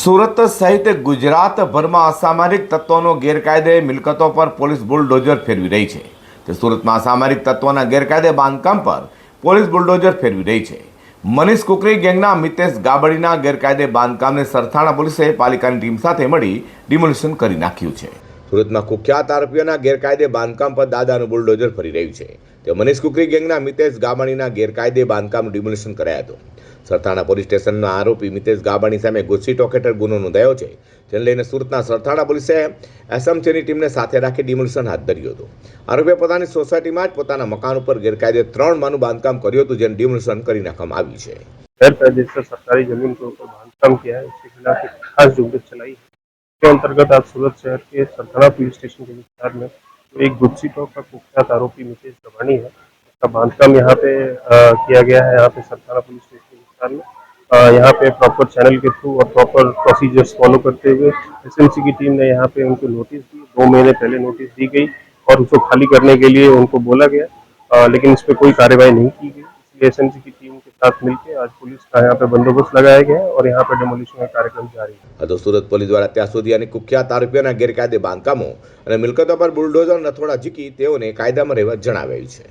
સુરત સહિત ગુજરાતભરમાં અસામરિક તત્વોનો ગેરકાયદે મિલકતો પર પોલીસ બુલડોઝર ફેરવી રહી છે. તે સુરતમાં અસામરિક તત્વોના ગેરકાયદે બાંધકામ પર પોલીસ બુલડોઝર ફેરવી રહી છે. મનીષ કુકરી ગેંગના મિતેશ ગાબડીના ગેરકાયદે બાંધકામને સરથાણા પોલીસે પાલિકાની ટીમ સાથે મળી ડિમોલિશન કરી નાખ્યું છે. સુરતમાં કુખ્યાત આરોપીઓના ગેરકાયદે બાંધકામ પર દાદાનું બુલડોઝર ફરી રહ્યું છે? તે મનીષ કુકરી ગેંગના મિતેશ ગાબાણીના ગેરકાયદે બાંધકામનું ડિમોલિશન કરાયા હતું. સરથાણા પોલીસ સ્ટેશનના આરોપી મિતેશ ગાબાણી સામે ગુસ્સી ટોક ગુનો નોંધાયો છે. જેને લઈને સુરતના સરથાણા પોલીસે એસએમસીની ટીમને સાથે રાખી ડિમોલિશન હાથ ધર્યું હતું. આરોપીએ પોતાની સોસાયટીમાં જ પોતાના મકાન ઉપર ગેરકાયદે ત્રણ માનું બાંધકામ કર્યું હતું, જેને ડિમોલિશન કરી નાખવામાં આવ્યું છે. સરકારી જમીન પર બાંધકામ ખાસ ચલાવી. इसके अंतर्गत आज सूरत शहर के सरथाना पुलिस स्टेशन के विस्तार में एक गुप्सी टॉक का कुख्यात आरोपी मुकेश गवानी है। उसका बांधकाम यहाँ पे अ, किया गया है यहाँ पे सरथाना पुलिस स्टेशन के विस्तार में। यहाँ पे प्रॉपर चैनल के थ्रू और प्रॉपर प्रोसीजर्स फॉलो करते हुए एसएमसी की टीम ने यहाँ पे उनको नोटिस दी। दो महीने पहले नोटिस दी गई और उसको खाली करने के लिए उनको बोला गया। अ, लेकिन इस पर कोई कार्रवाई नहीं की गई। इसलिए एसएमसी की टीम के साथ मिलकर आज पुलिस का यहाँ पे बंदोबस्त लगाया गया है और यहाँ पे डेमोलिशन का कार्यक्रम जारी है આ તો સુરત પોલીસ દ્વારા અત્યાર સુધી અને કુખ્યાત આરોપીઓના ગેરકાયદે બાંધકામો અને મિલકતો પર બુલડોઝર નથોડા ઝીકી તેઓને કાયદામાં રહેવા જણાવાયું છે